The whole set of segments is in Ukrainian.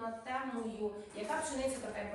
над темою, яка пшениця така й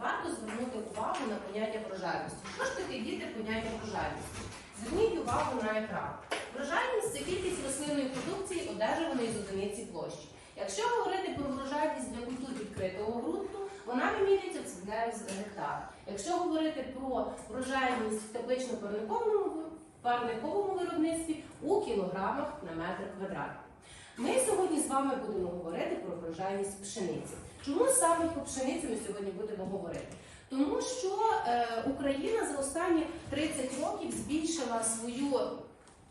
варто звернути увагу на поняття врожайності. Що ж таке діти поняття врожайності? Зверніть увагу на екран. Врожайність це кількість рослинної продукції, одержуваної з одиниці площі. Якщо говорити про врожайність для культур відкритого ґрунту, вона вимірюється в центнерах з гектар. Якщо говорити про врожайність в теплично-парниковому парниковому виробництві у кілограмах на метр квадратний. Ми сьогодні з вами будемо говорити про врожайність пшениці. Чому саме про пшеницю ми сьогодні будемо говорити? Тому що е, Україна за останні 30 років збільшила свою,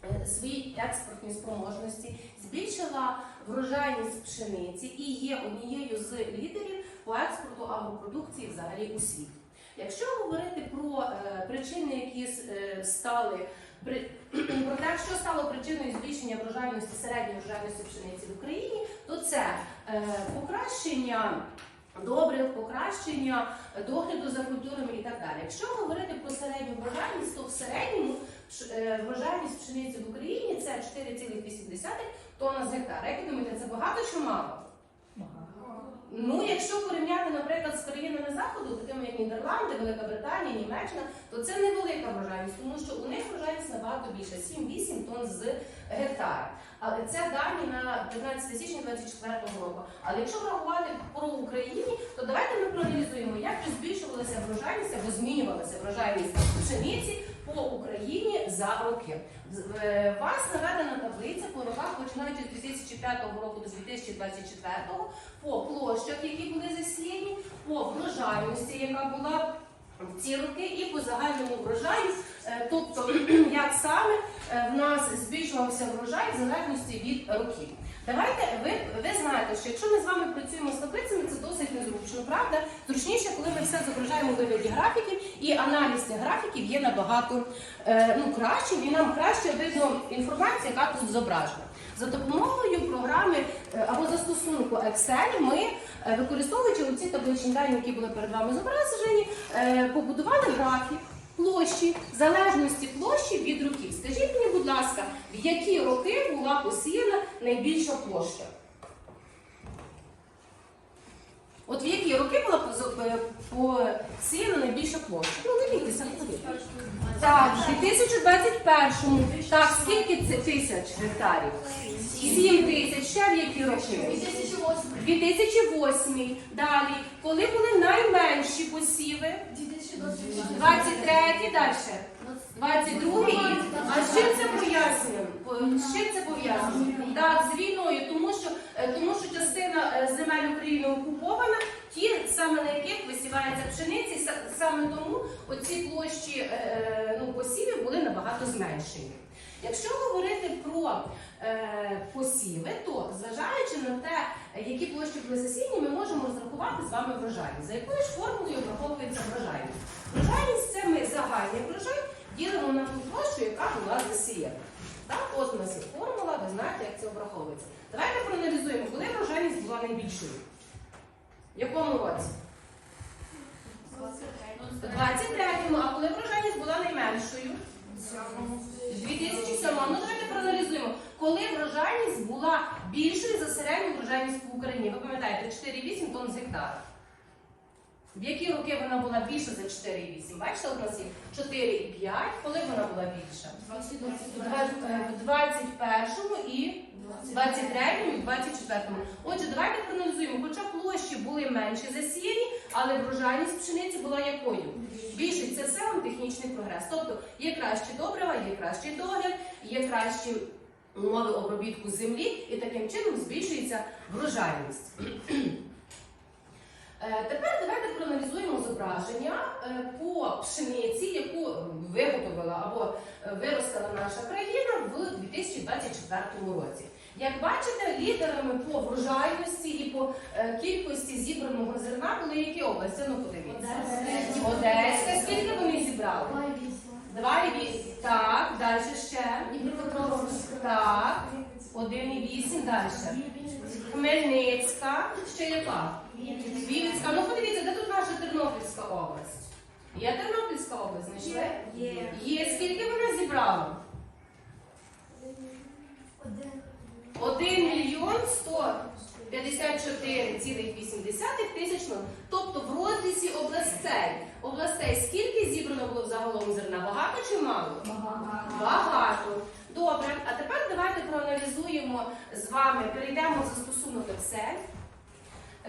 е, свої експортні спроможності, збільшила врожайність пшениці і є однією з лідерів по експорту агропродукції взагалі у світі. Якщо говорити про е, причини, які стали про те, що стало причиною збільшення врожайності середньої врожайності пшениці в Україні, то це е, покращення добрив, покращення догляду за культурами і так далі. Якщо говорити про середню врожайність, то в середньому е, врожайність пшениці в Україні це 4,8 тонна з гектара. Як думаєте, це багато чи мало? Ну, якщо порівняти, наприклад, з країнами заходу, такими як Нідерланди, Велика Британія, Німеччина, то це невелика врожайність, тому що у них врожайність набагато більше 7-8 тонн з гектара. Але це дані на 15 січня 2024 року. Але якщо врахувати про Україні, то давайте ми проаналізуємо, як збільшувалася врожайність або змінювалася врожайність пшениці по Україні за роки. Е, вас наведена таблиця по роках, починаючи з 2005 року до 2024 по площах, які були засіяні, по врожайності, яка була в ці роки, і по загальному врожаю. Е, Тобто, як саме е, в нас збільшувався врожай в залежності від років. Давайте ви, ви знаєте, що якщо ми з вами працюємо досить правда? Зручніше, коли ми все зображаємо у вигляді графіків, і аналіз цих графіків є набагато е, ну, кращим, і нам краще видно інформацію, яка тут зображена. За допомогою програми е, або застосунку Excel ми, е, використовуючи оці табличні дані, які були перед вами зображені, побудували графік площі, залежності площі від років. Скажіть мені, будь ласка, в які роки була посіяна найбільша площа? От в які роки була позо- е, посіяна найбільша площа? Ну, не бійтеся, не. Так, в 2021-му. Так, скільки це тисяч гектарів? 7 тисяч. Ще в які роки? 2008. Далі. Коли були найменші посіви? 23-й, далі. 22 А з чим це пояснюємо? З чим це пов'язано? Так, з війною, тому що, е, тому що частина е, земель України окупована, саме на яких висівається пшениця, саме тому оці площі е, ну, посівів були набагато зменшені. Якщо говорити про е, посіви, то зважаючи на те, які площі були засіяні, ми можемо розрахувати з вами врожайність. За якою ж формулою враховується врожайність? Врожайність це ми загальний врожай ділимо на ту площу, яка була засіяна. Так, от у нас є формула, ви знаєте, як це обраховується. Давайте проаналізуємо, коли врожайність була найбільшою. В якому році? В 23-му, а коли врожайність була найменшою? В 2007 Ну давайте проаналізуємо, коли врожайність була більшою за середню врожайність в Україні. Ви пам'ятаєте, 4,8 тонн з гектара. В які роки вона була більша за 4,8? Бачите, у нас є 4,5. Коли вона була більша? В два- е, 21-му і 23-му і 24-му. Отже, давайте проаналізуємо. Хоча площі були менші засіяні, але врожайність пшениці була якою? Більше це все вам технічний прогрес. Тобто є кращі добрива, є кращий догляд, є кращі умови обробітку землі, і таким чином збільшується врожайність. Е, Тепер давайте проаналізуємо зображення е, по пшениці, яку виготовила або е, виростила наша країна в 2024 році. Як бачите, лідерами по врожайності і по е, кількості зібраного зерна були які області? Ну подивіться. Одеська. Скільки вони зібрали? Два і вісім. Так, далі ще. Так. Один і вісім далі. Хмельницька. Ще яка? Вінницька. Ну подивіться, де тут наша Тернопільська область? Є Тернопільська область, знайшли? Є. Скільки вона зібрала? Один мільйон сто 54,8 тисяч тонн. Тобто в розрізі областей, областей скільки зібрано було загалом зерна? Багато чи мало? Багато. Добре, а тепер давайте проаналізуємо з вами, перейдемо застосунок Excel.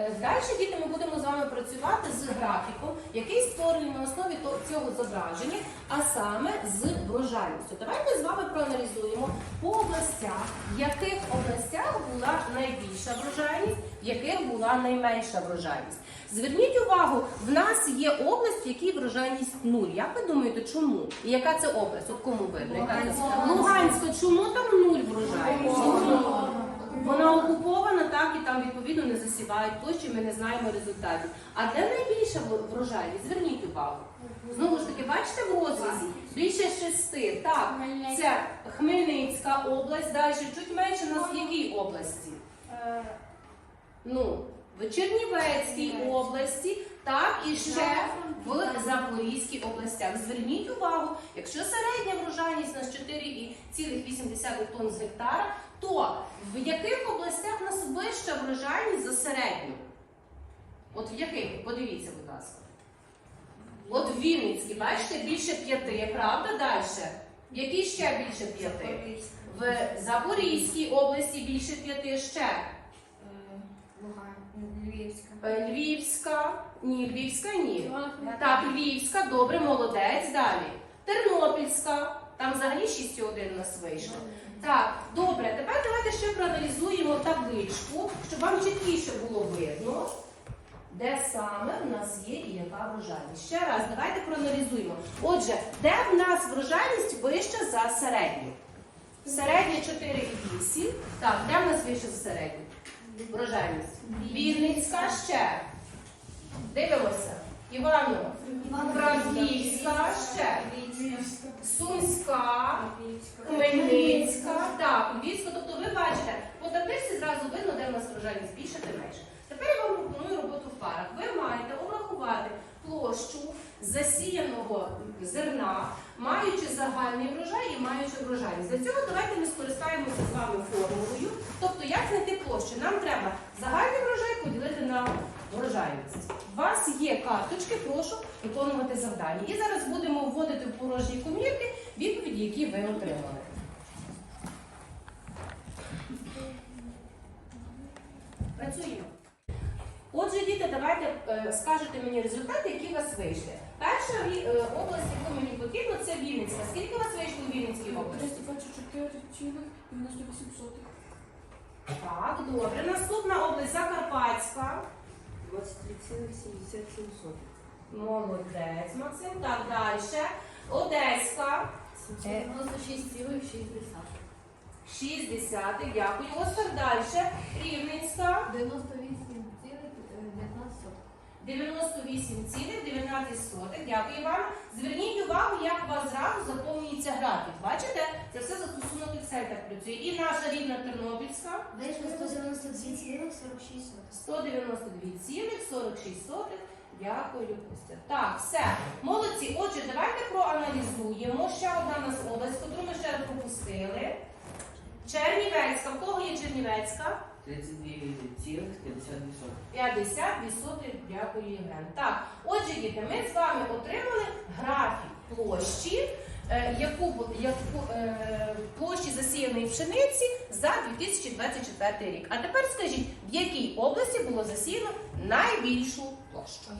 Е, Далі, діти, ми будемо з вами працювати з графіком, який створений на основі цього зображення, а саме з врожайністю. Давайте з вами проаналізуємо по областях, в яких областях була найбільша врожайність, в яких була найменша врожайність. Зверніть увагу, в нас є область, в якій врожайність нуль. Як ви думаєте, чому? І яка це область? От кому видно? Це? Луганська, чому там нуль врожайність? Там відповідно не засівають площі, ми не знаємо результатів. А де найбільша в- врожайність? Зверніть увагу. Знову ж таки, бачите в розрізі? Більше шести. Так, це Хмельницька область, далі чуть менше у нас в якій області? Ну, в Чернівецькій області, так і ще в Запорізькій областях. Зверніть увагу, якщо середня врожайність у нас 4,8 тонн з гектара, то в яких областях у нас вища врожайність за середню? От в яких? Подивіться, будь ласка. От в Вінницькій, бачите, більше п'яти, правда? Далі. В якій ще більше п'яти? В Запорізькій області більше п'яти ще. Львівська. Е, Львівська, ні, Львівська ні. Так, Львівська, добре, молодець. Далі. Тернопільська, там взагалі 6,1 у нас вийшло. Так, добре, тепер давайте ще проаналізуємо табличку, щоб вам чіткіше було видно, де саме в нас є і яка врожайність. Ще раз, давайте проаналізуємо. Отже, де в нас врожайність вища за середню? Середня 4,8. Так, де в нас вища за середню? Врожайність. Вінницька ще. Дивимося. Івано. Франківська ще. Сумська. Хмельницька. Так, Львівська. Тобто ви бачите, по таблиці зразу видно, де в нас врожайність більше та менше. Тепер я вам пропоную роботу в парах. Ви маєте обрахувати площу засіяного зерна, маючи загальний врожай і маючи врожайність. Для цього давайте ми скористаємося з вами формулою. Тобто, як знайти площу? Нам треба загальний врожай поділити на врожайність. У вас є карточки, прошу виконувати завдання. І зараз будемо вводити в порожні комірки відповіді, які ви отримали. Працюємо. Отже, діти, давайте е, скажете мені результати, які у вас вийшли. Перша е, область, яку мені потрібно, це Вінницька. Скільки у вас вийшло у Вінницькій області? 324,8 Так, добре. Наступна область Закарпатська. 23,77. Молодець, Максим. Так, далі. Одеська. 96,6. 60, дякую. Оскар далі. Рівненська. 98,19. Дякую вам. Зверніть увагу, як у вас зразу заповнюється графік. Бачите? Це все застосунок Excel так працює. І наша рідна Тернопільська. Вийшло 192,46. 192,46. Дякую, Костя. Так, все. Молодці. Отже, давайте проаналізуємо. Ще одна у нас область, яку ми ще пропустили. Чернівецька. В кого є Чернівецька? 32,52. 50 Дякую, Євген. Так, отже, діти, ми з вами отримали графік площі, е, яку, яку е, площі засіяної пшениці за 2024 рік. А тепер скажіть, в якій області було засіяно найбільшу площу?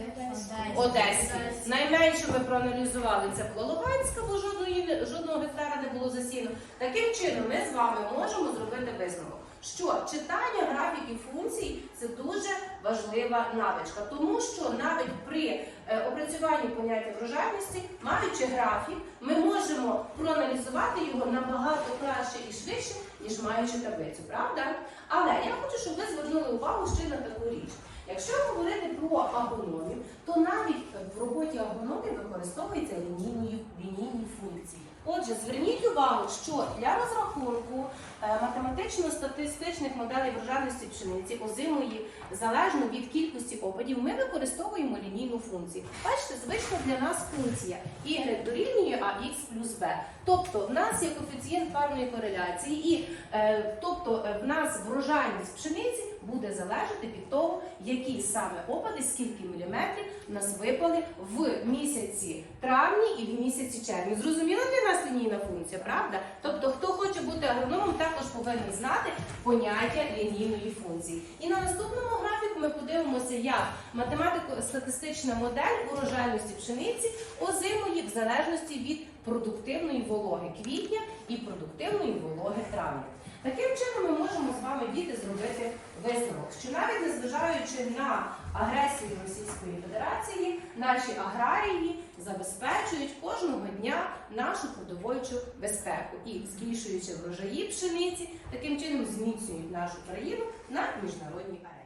Одеській. Найменше ми проаналізували це була Луганська, бо жодної, жодного гектара не було засіяно. Таким чином, ми з вами можемо зробити висновок, що читання графіків функцій це дуже важлива навичка, тому що навіть при е, опрацюванні поняття врожайності, маючи графік, ми можемо проаналізувати його набагато краще і швидше, ніж маючи таблицю, правда? Але я хочу, щоб ви звернули увагу ще на таку річ. Якщо говорити про агрономію, то навіть в роботі агрономії використовуються лінійні, лінійні функції. Отже, зверніть увагу, що для розрахунку е, математично-статистичних моделей врожайності пшениці озимої залежно від кількості опадів, ми використовуємо лінійну функцію. Бачите, звична для нас функція y дорівнює ax плюс b. Тобто в нас є коефіцієнт парної кореляції, і е, тобто е, в нас врожайність пшениці буде залежати від того, які саме опади, скільки міліметрів нас випали в місяці травні і в місяці червні. Зрозуміла для нас лінійна функція, правда? Тобто, хто хоче бути агрономом, також повинен знати поняття лінійної функції. І на наступному графіку ми подивимося, як математико-статистична модель урожайності пшениці озимої в залежності від продуктивної вологи квітня і продуктивної вологи травня. Таким чином ми можемо з вами діти зробити висновок, що навіть незважаючи на агресію Російської Федерації, наші аграрії забезпечують кожного дня нашу продовольчу безпеку і збільшуючи врожаї пшениці, таким чином зміцнюють нашу країну на міжнародній арені.